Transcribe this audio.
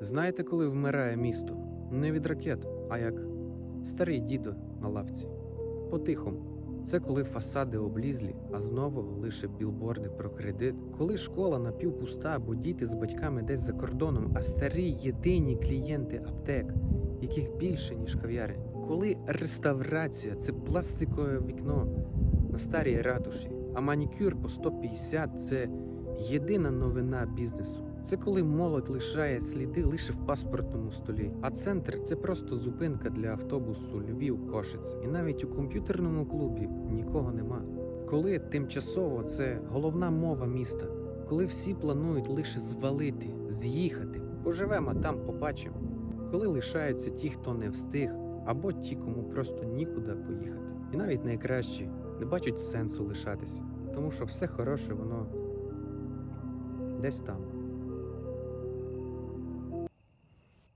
Знаєте, коли вмирає місто? Не від ракет, а як старий дідо на лавці. По-тихому. Це коли фасади облізлі, а знову лише білборди про кредит. Коли школа напівпуста, бо діти з батьками десь за кордоном, а старі єдині клієнти аптек, яких більше, ніж кав'ярень. Коли реставрація це пластикове вікно на старій ратуші, а манікюр по 150 це єдина новина бізнесу. Це коли молодь лишає сліди лише в паспортному столі, а центр це просто зупинка для автобусу Львів Кошиць. І навіть у комп'ютерному клубі нікого нема. Коли тимчасово це головна мова міста, коли всі планують лише звалити, з'їхати, поживемо, там побачимо. Коли лишаються ті, хто не встиг, або ті, кому просто нікуди поїхати. І навіть найкращі не бачать сенсу лишатися, тому що все хороше воно десь там.